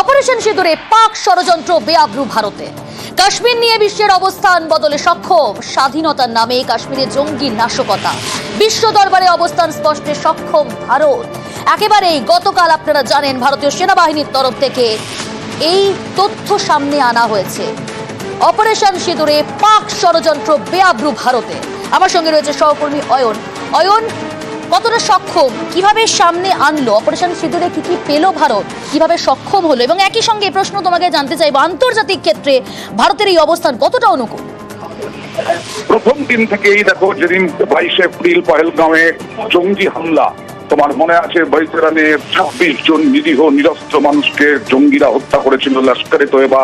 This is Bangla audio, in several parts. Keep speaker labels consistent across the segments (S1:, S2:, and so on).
S1: অপারেশন সিঁদুরে পাক ষড়যন্ত্র বেআব্রু ভারতে। কাশ্মীর নিয়ে বিশ্বের অবস্থান বদলে সক্ষম, স্বাধীনতার নামে কাশ্মীরে জঙ্গি নাশকতা। বিশ্ব দরবারে অবস্থান স্পষ্টে সক্ষম ভারত। একেবারেই গতকাল আপনারা জানেন ভারতীয় সেনাবাহিনীর তরফ থেকে এই তথ্য সামনে আনা হয়েছে। অপারেশন সিঁদুরে পাক ষড়যন্ত্র বেআব্রু ভারতে। আমার সঙ্গে রয়েছে সহকর্মী অয়ন। অয়ন কতটা সক্ষম? কীভাবে সামনে আনলো? অপারেশন সিঁদুরে কি কি পেল ভারত? কীভাবে সক্ষম হলো? এবং একই সঙ্গে প্রশ্ন তোমাকে জানতে চাইব, আন্তর্জাতিক ক্ষেত্রে ভারতের এই অবস্থান কতটা অনুকূল?
S2: প্রথম দিন থেকেই দেখো, যেদিন বাইশে এপ্রিল পহেলগাঁওয়ে জঙ্গি হামলা, তোমার মনে আছে বৈতরানে ছাব্বিশ জন নিরীহ, নিরস্ত্র মানুষকে জঙ্গিরা হত্যা করেছিল, লস্করে তোয়েবা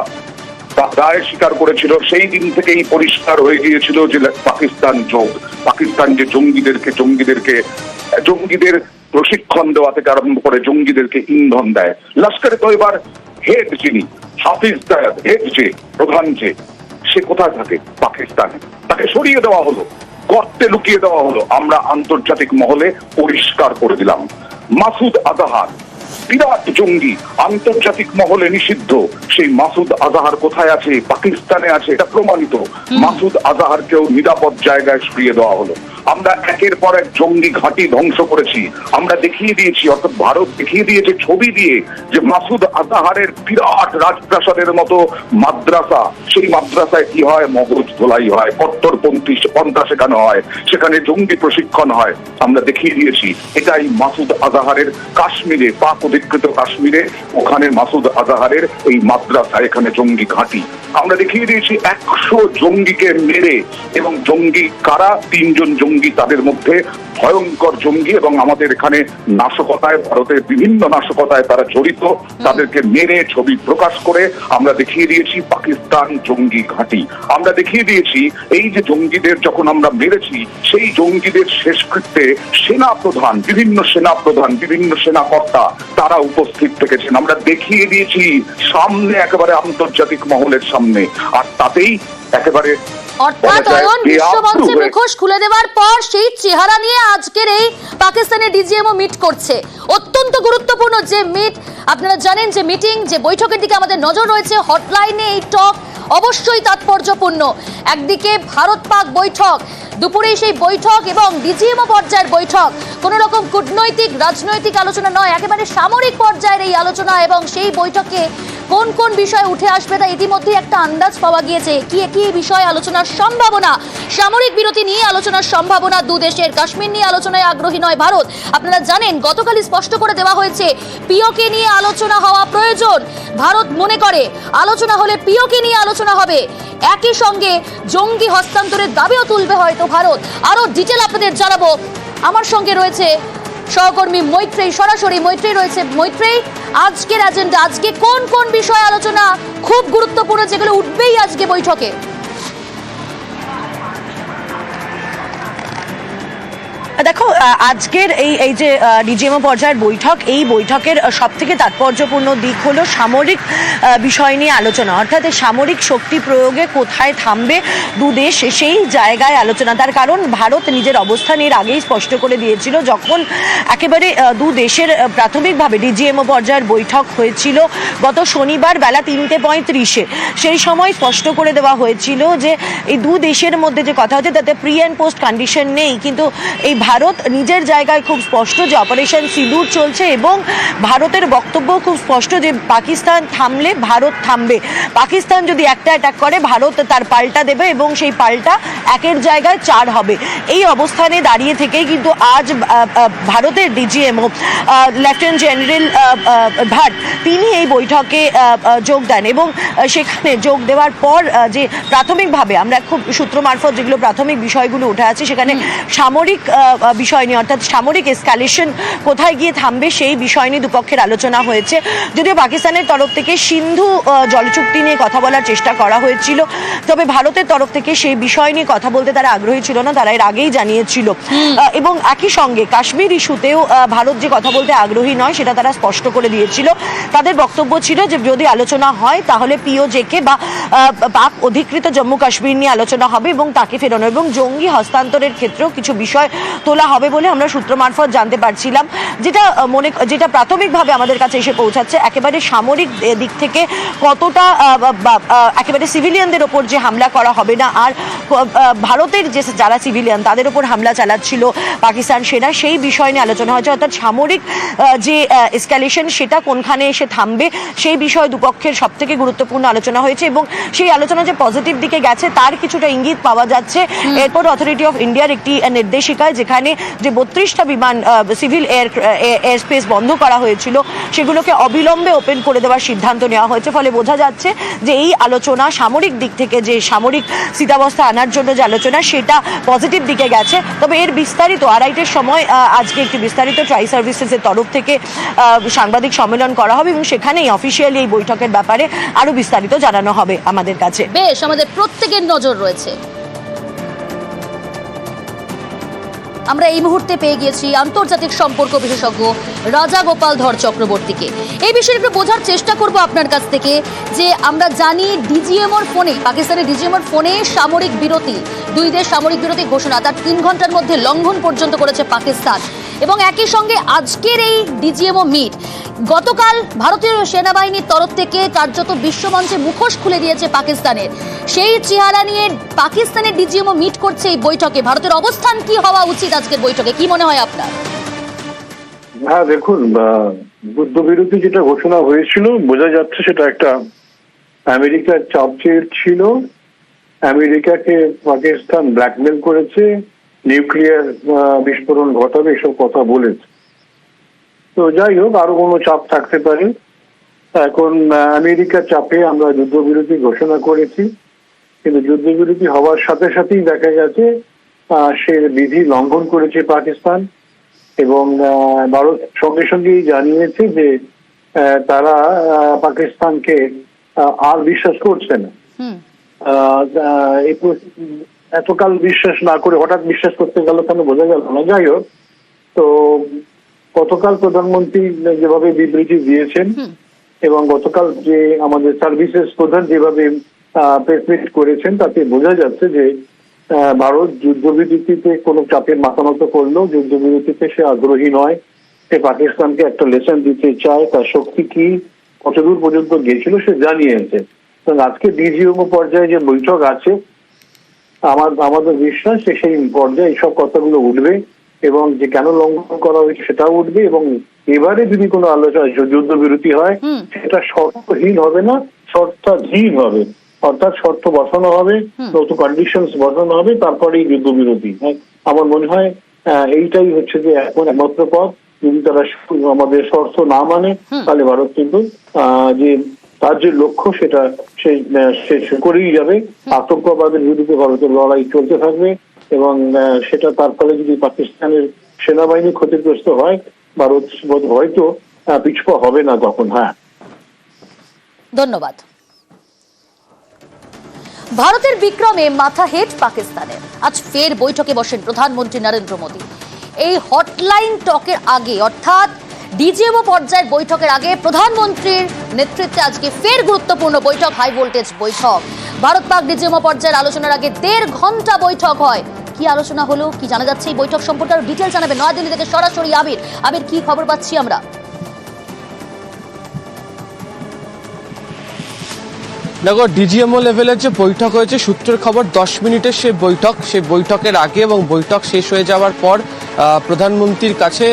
S2: দায় স্বীকার করেছিল। সেই দিন থেকেই পরিষ্কার হয়ে গিয়েছিল যে, পাকিস্তান যোগ, পাকিস্তান যে জঙ্গিদেরকে জঙ্গিদেরকে জঙ্গিদের প্রশিক্ষণ দেওয়া থেকে আরম্ভ করে জঙ্গিদেরকে ইন্ধন দেয়। লস্করে তোয়েবার হেড যিনি হাফিজ দায়াদ হেড যে প্রধান যে সে কোথায় থাকে? পাকিস্তানে। তাকে সরিয়ে দেওয়া হলো গর্তে লুকিয়ে দেওয়া হলো। আমরা আন্তর্জাতিক মহলে পরিষ্কার করে দিলাম। মাসুদ আজাহার বিরাট জঙ্গি আন্তর্জাতিক মহলে নিষিদ্ধ। সেই মাসুদ আজাহার কোথায় আছে? পাকিস্তানে আছে? এটা প্রমাণিত। মাসুদ আজাহারকেও নিরাপদ জায়গায় সরিয়ে দেওয়া হলো। আমরা একের পর এক জঙ্গি ঘাঁটি ধ্বংস করেছি। আমরা দেখিয়ে দিয়েছি, অর্থাৎ ভারত দেখিয়ে দিয়েছে ছবি দিয়ে যে মাসুদ আজাহারের বিরাট রাজপ্রাসাদের মতো মাদ্রাসা। সেই মাদ্রাসায় কি হয়? মগজ ধোলাই হয়, কট্টরপন্থী পন্থা শেখানো হয়, সেখানে জঙ্গি প্রশিক্ষণ হয়। আমরা দেখিয়ে দিয়েছি, এটাই মাসুদ আজাহারের কাশ্মীরে, পাক অধিকৃত কাশ্মীরে, ওখানে মাসুদ আজাহারের এই মাদ্রাসা, এখানে জঙ্গি ঘাঁটি। আমরা দেখিয়ে দিয়েছি একশো জঙ্গিকে মেরে, এবং জঙ্গি কারা? তিনজন জঙ্গি তাদের মধ্যে ভয়ঙ্কর জঙ্গি এবং আমাদের এখানে নাশকতায় ভারতের বিভিন্ন নাশকতায় তারা জড়িত। তাদেরকে মেরে ছবি প্রকাশ করে আমরা দেখিয়ে দিয়েছি পাকিস্তান জঙ্গি ঘাঁটি। আমরা দেখিয়ে দিয়েছি এই যে জঙ্গিদের যখন আমরা মেরেছি সেই জঙ্গিদের শেষকৃত্যে সেনা প্রধান বিভিন্ন সেনা প্রধান বিভিন্ন সেনা কর্তা তারা উপস্থিত থেকেছেন। আমরা দেখিয়ে দিয়েছি সামনে একেবারে আন্তর্জাতিক মহলের সামনে। আর তাতেই একেবারে
S1: অর্থাৎ অয়ন
S2: বেআব্রু
S1: মুখোশ খুলে দেওয়ার পর সেই চেহারা নিয়ে আজকের এই পাকিস্তানের ডিজিএমও মিট করছে। অত্যন্ত গুরুত্বপূর্ণ যে মিট আপনারা জানেন যে মিটিং যে বৈঠকের দিকে আমাদের নজর রয়েছে হটলাইনে এই টক অবশ্যই তাৎপর্যপূর্ণ। একদিকে ভারত পাক বৈঠক দুপুরে সেই বৈঠক এবং ডিজিএমও পর্যায়ের বৈঠক। কোনো রকম কূটনৈতিক, রাজনৈতিক আলোচনা নয়, একেবারে সামরিক পর্যায়ের এই আলোচনা এবং সেই বৈঠকে কোন কোন বিষয় উঠে আসবে তা ইতিমধ্যেই একটা আন্দাজ পাওয়া গিয়েছে। কি কি বিষয় আলোচনার সম্ভাবনা? সামরিক বিরতি নিয়ে আলোচনার সম্ভাবনা দু দেশের। কাশ্মীর নিয়ে আলোচনায় আগ্রহী নয় ভারত। আপনারা জানেন গতকালই স্পষ্ট করে দেওয়া হয়েছে, পিওকে নিয়ে আলোচনা হওয়া প্রয়োজন। ভারত মনে করে, আলোচনা হলে পিওকে নিয়ে আলোচনা হবে। একই সঙ্গে জঙ্গি হস্তান্তরের দাবিও তুলবে হয়তো ভারত। আরও ডিটেল আপনাদের জানাব। আমার সঙ্গে রয়েছে সহকর্মী মৈত্রেয়ী, সরাসরি মৈত্রেই রয়েছে। মৈত্রেয়ী, আজকের এজেন্ডা আজকে কোন কোন বিষয়ে আলোচনা খুব গুরুত্বপূর্ণ, যেগুলো উঠবেই আজকে বৈঠকে?
S3: দেখো আজকের এই এই যে ডিজিএমও পর্যায়ের বৈঠক, এই বৈঠকের সব থেকে তাৎপর্যপূর্ণ দিক হলো সামরিক বিষয় নিয়ে আলোচনা। অর্থাৎ সামরিক শক্তি প্রয়োগে কোথায় থামবে দু দেশ, সেই জায়গায় আলোচনা। তার কারণ, ভারত নিজের অবস্থান এর আগেই স্পষ্ট করে দিয়েছিল, যখন একেবারে দু দেশের প্রাথমিকভাবে ডিজিএমও পর্যায়ের বৈঠক হয়েছিল গত শনিবার বেলা তিনটে পঁয়ত্রিশে। সেই সময় স্পষ্ট করে দেওয়া হয়েছিল যে, এই দু দেশের মধ্যে যে কথা হচ্ছে, তাতে প্রি অ্যান্ড পোস্ট কন্ডিশন নেই। কিন্তু এই ভারত নিজের জায়গায় খুব স্পষ্ট যে অপারেশন সিঁদুর চলছে এবং ভারতের বক্তব্য খুব স্পষ্ট যে পাকিস্তান থামলে ভারত থামবে। পাকিস্তান যদি একটা অ্যাটাক করে ভারত তার পাল্টা দেবে এবং সেই পাল্টা একের জায়গায় চার হবে। এই অবস্থানে দাঁড়িয়ে থেকেই কিন্তু আজ ভারতের ডিজিএমও লেফটেন্যান্ট জেনারেল ভাট তিনি এই বৈঠকে যোগ দেন এবং সেখানে যোগ দেওয়ার পর যে প্রাথমিকভাবে আমরা খুব সূত্র মারফত যেগুলো প্রাথমিক বিষয়গুলো উঠে আছে সেখানে সামরিক বিষয় নিয়ে অর্থাৎ সামরিক এসকালেশন কোথায় গিয়ে থামবে সেই বিষয় নিয়ে দুপক্ষের আলোচনা হয়েছে। যদিও পাকিস্তানের তরফ থেকে সিন্ধু জলচুক্তি নিয়ে কথা বলার চেষ্টা করা হয়েছিল তবে ভারতের তরফ থেকে সেই বিষয় নিয়ে কথা বলতে তারা আগ্রহী ছিল না তারা এর আগেই জানিয়েছিল। এবং একই সঙ্গে কাশ্মীর ইস্যুতেও ভারত যে কথা বলতে আগ্রহী নয় সেটা তারা স্পষ্ট করে দিয়েছিল। তাদের বক্তব্য ছিল যে যদি আলোচনা হয় তাহলে পিওজেকে বা পাক অধিকৃত জম্মু কাশ্মীর নিয়ে আলোচনা হবে এবং তাকে ফেরানো এবং জঙ্গি হস্তান্তরের ক্ষেত্রেও কিছু বিষয় তোলা হবে বলে আমরা সূত্র মারফত জানতে পারছিলাম যেটা মনে যেটা প্রাথমিকভাবে আমাদের কাছে এসে পৌঁছাচ্ছে একেবারে সামরিক দিক থেকে কতটা একেবারে সিভিলিয়ানদের ওপর যে হামলা করা হবে না আর ভারতের যে যারা সিভিলিয়ান তাদের ওপর হামলা চালাচ্ছিল পাকিস্তান সেনা সেই বিষয় নিয়ে আলোচনা হয়েছে। অর্থাৎ সামরিক যে এসকালেশন সেটা কোনখানে এসে থামবে সেই বিষয়ে দুপক্ষের সব থেকে গুরুত্বপূর্ণ আলোচনা হয়েছে এবং সেই আলোচনা যে পজিটিভ দিকে গেছে তার কিছুটা ইঙ্গিত পাওয়া যাচ্ছে। এরপর অথরিটি অফ ইন্ডিয়ার একটি নির্দেশিকায় যেখানে যে বত্রিশটা বিমান সিভিল এয়ার এয়ার স্পেস বন্ধ করা হয়েছিল, সেগুলোকে অবিলম্বে ওপেন করে দেওয়ার সিদ্ধান্ত নেওয়া হয়েছে। ফলে বোঝা যাচ্ছে যে এই আলোচনা সামরিক দিক থেকে যে সামরিক স্থিতাবস্থা আনার জন্য যে আলোচনা, সেটা পজিটিভ দিকে গেছে। তবে এর বিস্তারিত আড়াইটের সময় আজকে একটি বিস্তারিত ট্রাই সার্ভিসেসের তরফ থেকে সাংবাদিক সম্মেলন করা হবে এবং সেখানেই অফিসিয়ালি এই বৈঠকের ব্যাপারে আরও বিস্তারিত জানানো হবে আমাদের কাছে।
S1: বেশ, আমাদের প্রত্যেকের নজর রয়েছে। আমরা এই মুহূর্তে পেয়ে গিয়েছি আন্তর্জাতিক সম্পর্ক বিশেষজ্ঞ রাজা গোপাল ধর চক্রবর্তীকে। এই বিষয়ে একটু বোঝার চেষ্টা করব আপনার কাছ থেকে যে আমরা জানি ডিজিএমওর ফোনে, পাকিস্তানের ডিজিএমওর ফোনে সামরিক বিরতি, দুই দেশ সামরিক বিরতি ঘোষণা, তার তিন ঘণ্টার মধ্যে লঙ্ঘন পর্যন্ত করেছে পাকিস্তান। এবং একই সঙ্গে আজকের এই ডিজিএমও মিট, গতকাল ভারতীয় সেনাবাহিনীর তরফ থেকে কার্যত বিশ্বমঞ্চে মুখোশ খুলে দিয়েছে পাকিস্তানের। সেই চেহারা নিয়ে পাকিস্তানের ডিজিএমও মিট করছে এই বৈঠকে। ভারতের অবস্থান কি হওয়া উচিত আজকের বৈঠকে? কি মনে হয় আপনার?
S4: হ্যাঁ দেখুন যুদ্ধবিরতি যেটা ঘোষণা হয়েছিল, বোঝা যাচ্ছে সেটা একটা আমেরিকার চাপ ছিল। আমেরিকাকে পাকিস্তান ব্ল্যাকমেল করেছে। নিউক্লিয়ার বিস্ফোরণ ঘটাবে এসব কথা বলেছে। তো যাই হোক আরও কোনো চাপ থাকতে পারে। এখন আমেরিকার চাপে আমরা যুদ্ধবিরতি ঘোষণা করেছি। কিন্তু যুদ্ধবিরতি হওয়ার সাথে সাথেই দেখা গেছে সে বিধি লঙ্ঘন করেছে পাকিস্তান। এবং ভারত সঙ্গে সঙ্গেই জানিয়েছে যে তারা পাকিস্তানকে আর বিশ্বাস করছে না। এই এতকাল বিশ্বাস না করে হঠাৎ বিশ্বাস করতে গেল কেন বোঝা গেল না। যাই হোক তো গতকাল প্রধানমন্ত্রী যেভাবে বিবৃতি দিয়েছেন এবং গতকাল যে আমাদের সার্ভিসেস প্রধান যেভাবে প্রেস মিট করেছেন তাতে বোঝা যাচ্ছে যে ভারত যুদ্ধবিরতিতে কোনো চাপের মাথা নত করলেও যুদ্ধবিরতিতে সে আগ্রহী নয়। সে পাকিস্তানকে একটা লেসন দিতে চায় তার শক্তি কি কতদূর পর্যন্ত গিয়েছিল সে জানিয়েছে। আজকে ডিজিএমও পর্যায়ে যে বৈঠক আছে আমার আমাদের বিশ্বাস যে সেই পর্যায়ে এইসব কথাগুলো উঠবে এবং যে কেন লঙ্ঘন করা হয়েছে সেটাও উঠবে এবং এবারে যদি কোনো আলোচনা যুদ্ধবিরতি হয় সেটা শর্তহীন হবে না শর্তাধীন হবে। অর্থাৎ শর্ত বসানো হবে নতুন কন্ডিশন বসানো হবে তারপরেই যুদ্ধবিরতি। হ্যাঁ, আমার মনে হয় আহ, এইটাই হচ্ছে যে এখন একমাত্র পথ। যদি তারা আমাদের শর্ত না মানে তাহলে ভারত কিন্তু আহ, যে তার যে লক্ষ্য সেটা সে শেষ করেই যাবে। আতঙ্কবাদের বিরুদ্ধে ভারতের লড়াই চলতে থাকবে এবং সেটা তার ফলে যদি পাকিস্তানের সেনাবাহিনী ক্ষতিগ্রস্ত হয় ভারত হয়তো পিছপা হবে না তখন হ্যাঁ।
S1: ধন্যবাদ। ভারতের বিক্রমে মাথা হেট পাকিস্তানের। আজ ফের বৈঠকে বসেন প্রধানমন্ত্রী নরেন্দ্র মোদী। এই হটলাইন টকের আগে অর্থাৎ ডিজিএমও পর্যায়ের বৈঠকের আগে প্রধানমন্ত্রীর নেতৃত্বে আজকে ফের গুরুত্বপূর্ণ বৈঠক হাই ভোল্টেজ বৈঠক। ভারত পাক ডিজিএমও পর্যায়ের আলোচনার আগে দেড় ঘণ্টা বৈঠক হয়। কি আলোচনা হলো, কি জানা যাচ্ছে এই বৈঠক সম্পর্কে আরও ডিটেল জানাবে নয়াদিল্লি থেকে সরাসরি আবির। আবির, কি খবর পাচ্ছি আমরা?
S5: দেখো ডিজিএমও লেভেলের যে বৈঠক হয়েছে সূত্রের খবর দশ মিনিটের সেই বৈঠক সেই বৈঠকের আগে এবং বৈঠক শেষ হয়ে যাওয়ার পর প্রধানমন্ত্রীর কাছে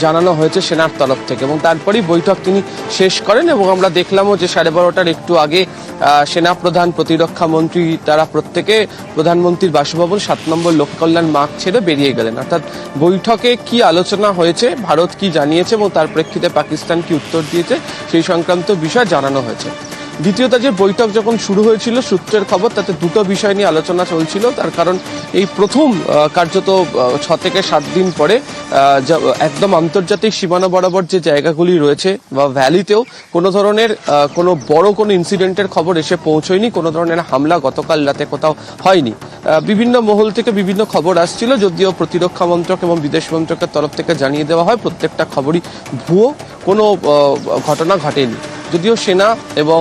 S5: জানানো হয়েছে সেনার তরফ থেকে এবং তারপরেই বৈঠক তিনি শেষ করেন এবং আমরা দেখলামও যে সাড়ে বারোটার একটু আগে আহ, সেনাপ্রধান প্রতিরক্ষা মন্ত্রী তারা প্রত্যেকে প্রধানমন্ত্রীর বাসভবন সাত নম্বর লোক কল্যাণ মার্গ ছেড়ে বেরিয়ে গেলেন। অর্থাৎ বৈঠকে কি আলোচনা হয়েছে ভারত কি জানিয়েছে এবং তার প্রেক্ষিতে পাকিস্তান কি উত্তর দিয়েছে সেই সংক্রান্ত বিষয় জানানো হয়েছে। দ্বিতীয়ত যে বৈঠক যখন শুরু হয়েছিল, সূত্রের খবর তাতে দুটো বিষয় নিয়ে আলোচনা চলছিল। তার কারণ এই প্রথম কার্যত ছ থেকে সাত দিন পরে একদম আন্তর্জাতিক সীমানা বরাবর যে জায়গাগুলি রয়েছে বা ভ্যালিতেও কোনো ধরনের কোনো বড় কোনো ইনসিডেন্টের খবর এসে পৌঁছয়নি, কোনো ধরনের হামলা গতকাল রাতে কোথাও হয়নি। বিভিন্ন মহল থেকে বিভিন্ন খবর আসছিল, যদিও প্রতিরক্ষা মন্ত্রক এবং বিদেশ মন্ত্রকের তরফ থেকে জানিয়ে দেওয়া হয়, প্রত্যেকটা খবরই ভুয়ো কোনো ঘটনা ঘটেনি। যদিও সেনা এবং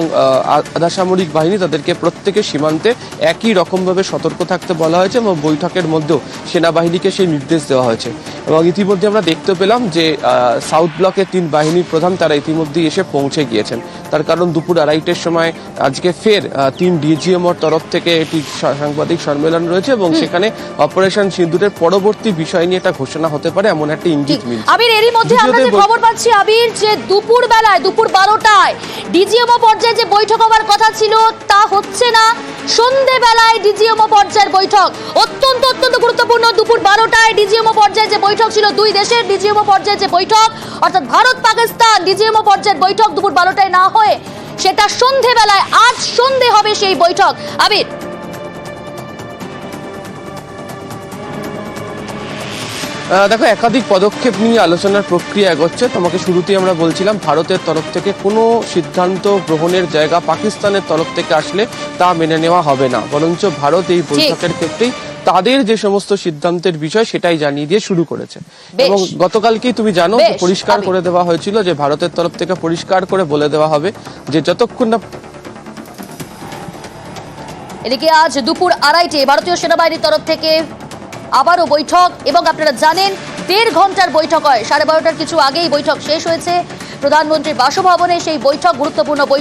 S5: আধাসামরিক বাহিনী তাদেরকে প্রত্যেকের সীমান্তে একই রকমভাবে সতর্ক থাকতে বলা হয়েছে এবং বৈঠকের মধ্যেও সেনাবাহিনীকে সেই নির্দেশ দেওয়া হয়েছে। এবং ইতিমধ্যে আমরা দেখতে পেলাম যে সাউথ ব্লকের তিন বাহিনীর প্রধান তারা ইতিমধ্যেই এসে পৌঁছে গিয়েছেন। তার কারণ দুপুর আড়াইটের সময় আজকে ফের তিন ডিজিএমওর তরফ থেকে একটি সাংবাদিক সম্মেলন রয়েছে এবং সেখানে অপারেশন সিন্দুরের পরবর্তী বিষয় নিয়ে একটা ঘোষণা হতে পারে এমন একটা ইঙ্গিত মিলছে।
S1: আবির এরই মধ্যে আমরা যে খবর পাচ্ছি আবির যে দুপুর বেলায় দুপুর বারোটায় ডিজিএমও পর্যায়ে যে বৈঠক হওয়ার কথা ছিল তা হচ্ছে না। সন্ধে বেলায় ডিজিএমও পর্যায়ের বৈঠক। অত্যন্ত অত্যন্ত গুরুত্বপূর্ণ। দুপুর বারোটায় ডিজিএমও পর্যায়ে যে বৈঠক ছিল দুই দেশের ডিজিএমও পর্যায়ে যে বৈঠক, অর্থাৎ ভারত পাকিস্তান ডিজিএমও পর্যায়ের বৈঠক দুপুর বারোটায় না হয়ে সেটা সন্ধেবেলায়, আজ সন্ধে হবে সেই বৈঠক। আবির।
S5: দেখো একাধিক পদক্ষেপ নিয়ে আলোচনার প্রক্রিয়া এগোচ্ছে। তোমাকে শুরুতেই আমরা বলছিলাম ভারতের তরফ থেকে কোনো সিদ্ধান্ত গ্রহণের জায়গা পাকিস্তানের তরফ থেকে আসলে তা মেনে নেওয়া হবে না। বরঞ্চ ভারত এই বৈঠকের ক্ষেত্রেই তাদের যে সমস্ত সিদ্ধান্তের বিষয় সেটাই জানিয়ে দিয়ে শুরু করেছে। এবং গতকালকেই তুমি জানো পরিষ্কার করে দেওয়া হয়েছিল যে ভারতের তরফ থেকে পরিষ্কার করে বলে দেওয়া হবে যে যতক্ষণ না
S1: এদিকে আজ দুপুর আড়াইটে ভারতীয় সেনাবাহিনীর তরফ থেকে আবারও বৈঠক এবং আপনারা জানেন দেড় ঘণ্টার বৈঠক হয়। সাড়ে বারোটার কিছু আগেই বৈঠক শেষ হয়েছে। প্রধানমন্ত্রীর বাসভবনে সেই বৈঠক, গুরুত্বপূর্ণ বৈঠক